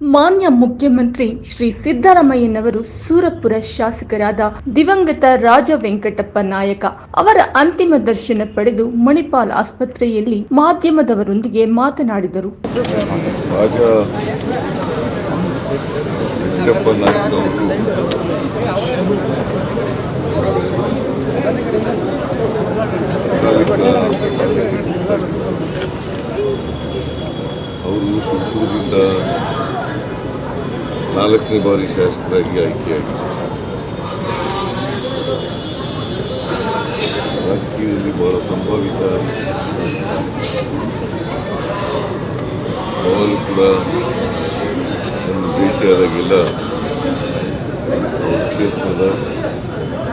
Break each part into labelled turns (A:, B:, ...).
A: ಮಾನ್ಯ ಮುಖ್ಯಮಂತ್ರಿ ಶ್ರೀ ಸಿದ್ದರಾಮಯ್ಯನವರು ಸೂರಪುರ ಶಾಸಕರಾದ ದಿವಂಗತ ರಾಜ ವೆಂಕಟಪ್ಪ ನಾಯಕ ಅವರ ಅಂತಿಮ ದರ್ಶನ ಪಡೆದು ಮಣಿಪಾಲ್ ಆಸ್ಪತ್ರೆಯಲ್ಲಿ ಮಾಧ್ಯಮದವರೊಂದಿಗೆ ಮಾತನಾಡಿದರು.
B: ಅವರು ನಾಲ್ಕನೇ ಬಾರಿ ಶಾಸಕರಾಗಿ ಆಯ್ಕೆಯಾಗಿ. ರಾಜಕೀಯದಲ್ಲಿ ಬಹಳ ಸಂಭಾವಿತ ಅವರು ಕೂಡ ನನ್ನ ಭೇಟಿಯಾದಾಗೆಲ್ಲ ಕ್ಷೇತ್ರದ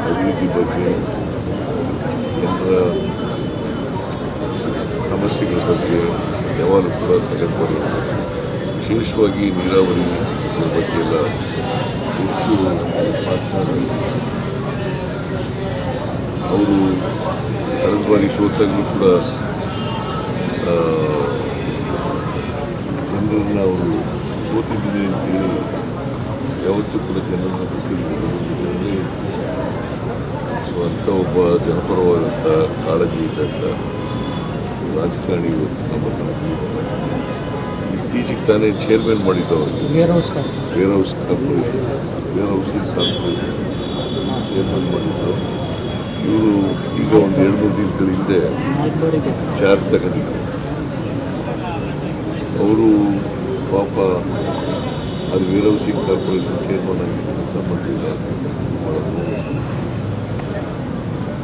B: ಅಭಿವೃದ್ಧಿ ಬಗ್ಗೆ ಜನರ ಸಮಸ್ಯೆಗಳ ಬಗ್ಗೆ ಯಾವಾಗಲೂ ಕೂಡ ತಲೆಬರು ವಿಶೇಷವಾಗಿ ನೀರಾವರಿ ಬಗ್ಗೆ ಎಲ್ಲ ಹೆಚ್ಚು ಅವರು ಕಳೆದ ಬಾರಿ ಸೋತಾಗಲೂ ಕೂಡ ಜನರನ್ನು ಅವರು ಓದಿದ್ದೀನಿ ಅಂತೇಳಿ ಯಾವತ್ತೂ ಕೂಡ ಜನರನ್ನ ಬಿಟ್ಟಿದ್ದಾರೆ ಸೊ ಅಂಥ ಒಬ್ಬ ಜನಪರವಾದಂಥ ಕಾಳಜಿ ಇದ್ದಂಥ ರಾಜಕಾರಣಿ ಇವತ್ತು ನಮ್ಮನ್ನು ಇತ್ತೀಚೆಗೆ ತಾನೇ chairman ಮಾಡಿದ್ದವರು
C: warehouse
B: warehouse corporation warehousing corporation chairman ಮಾಡಿದ್ದು ಇವರು ಈಗ ಒಂದು ಎರಡು ಮೂರು ದಿನಗಳ ಹಿಂದೆ ಚಾರ್ಜ್ ತಗೊಂಡಿದ್ರು. ಅವರು ಪಾಪ ಅದು ವೇರ್ ಹೌಸಿಂಗ್ ಕಾರ್ಪೊರೇಷನ್ ಚೇರ್ಮನ್ ಆಗಿ ಕೆಲಸ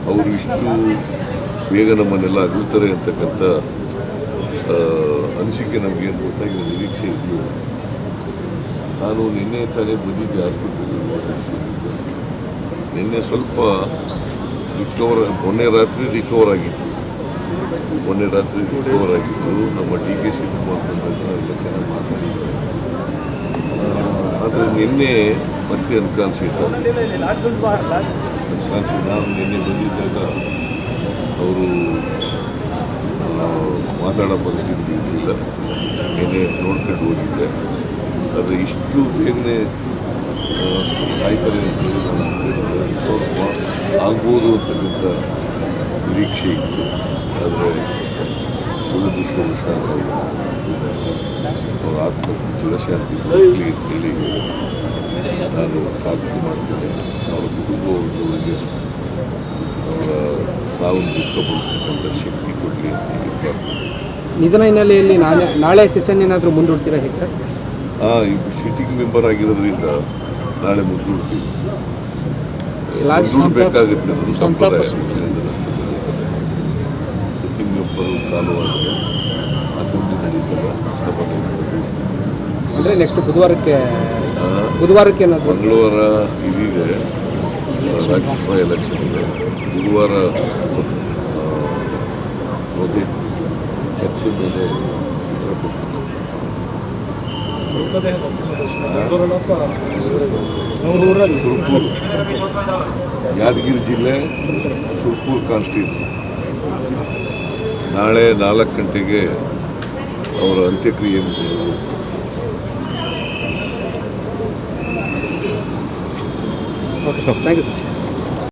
B: ಅವರು ಇಷ್ಟು ಬೇಗ ನಮ್ಮನ್ನೆಲ್ಲ ಅಗಲ್ತಾರೆ ಅಂತಕ್ಕಂಥ ಅನಿಸಿಕೆ ಏನು ಗೊತ್ತಾಗಿರೋ ನಿರೀಕ್ಷೆ ಇದೆಯೋ? ನಾನು ನಿನ್ನೆ ತಾನೇ ಬಂದಿದ್ದೆ ಆಸ್ಪತ್ರೆಗೆ ನಿನ್ನೆ ಸ್ವಲ್ಪ ರಿಕವರ್ ಮೊನ್ನೆ ರಾತ್ರಿ ರಿಕವರ್ ಆಗಿತ್ತು. ಮೊನ್ನೆ ರಾತ್ರಿ ರಿಕವರ್ ಆಗಿತ್ತು. ನಮ್ಮ ಡಿ ಕೆ ಶಿವಕುಮಾರ್ ಎಲ್ಲ ಚೆನ್ನಾಗಿ ಮಾತಾಡಿದ್ದಾರೆ ಆದರೆ ನಿನ್ನೆ ಮತ್ತೆ ಅನ್ಕಾನ್ಸಿಯಸ್ ಅನ್ಕಾನ್ಸಿ ನಾನು ನಿನ್ನೆ ಬಂದಿದ್ದಾಗ ಅವರು ಮಾತಾಡೋ ಪರಿಸ್ಥಿತಿ ಇರಲಿಲ್ಲ ಏನೇ ನೋಡ್ಕೊಂಡು ಹೋಗಿದ್ದೆ. ಆದರೆ ಇಷ್ಟು ಏನೇ ಆಗ್ಬೋದು ಅಂತಕ್ಕಂಥ ನಿರೀಕ್ಷೆ ಇತ್ತು. ಆದರೆ ದುರದೃಷ್ಟವಶ ಅವರು ಆತ್ಮಕ್ಕೆ ಚಿರಶಾಂತಿ ದೊರಕಲಿ ಅಂತೇಳಿ ನಾನು ಪ್ರಾರ್ಥನೆ ಮಾಡ್ತೇನೆ. ಅವರ ಕುಟುಂಬವರಿಗೆ ಅವರ ಸಾವನ್ನು ದುಃಖಪಡಿಸ್ತಕ್ಕಂಥ ಶಕ್ತಿ ಕೊಡಲಿ ಅಂತೇಳಿ ಪ್ರಾರ್ಥನೆ
C: ನಿಧನ ಹಿನ್ನೆಲೆಯಲ್ಲಿ ನಾಳೆ ನಾಳೆ ಸೆಷನ್ ಏನಾದರೂ ಮುಂದೂಡ್ತೀರಾ ಹೇಗೆ ಸರ್?
B: ಹಾಂ ಈಗ ಸಿಟ್ಟಿಂಗ್ ಮೆಂಬರ್ ಆಗಿರೋದ್ರಿಂದ ನಾಳೆ ಮುಂದೂಡ್ತೀವಿ. ಮುಂದೂಡಬೇಕಾಗುತ್ತೆ ಅದು ಸಂಪ್ರದಾಯ ಸಿಟ್ಟಿಂಗ್ ಮೆಂಬರ್ ಅಸೆಂಬ್ಲಿ ನಡೆಸಲು ಸಭೆ
C: ಅಂದರೆ ನೆಕ್ಸ್ಟ್ ಬುಧವಾರಕ್ಕೆ ಬುಧವಾರಕ್ಕೆ
B: ಮಂಗಳವಾರ ಇದೀಗ ರಾಜ್ಯಸಭಾ ಎಲೆಕ್ಷನ್ ಇದೆ. ಗುರುವಾರ ಬಜೆಟ್ ಚರ್ಚೆ ಮೇಲೆ ಸುರ್ಪುರ್ ಯಾದಗಿರಿ ಜಿಲ್ಲೆ ಸುರ್ಪುರ್ ಕಾನ್ಸ್ಟಿಟ್ಯೂನ್ಸಿ ನಾಳೆ ನಾಲ್ಕು ಗಂಟೆಗೆ ಅವರ ಅಂತ್ಯಕ್ರಿಯೆ
C: okay sir thank you sir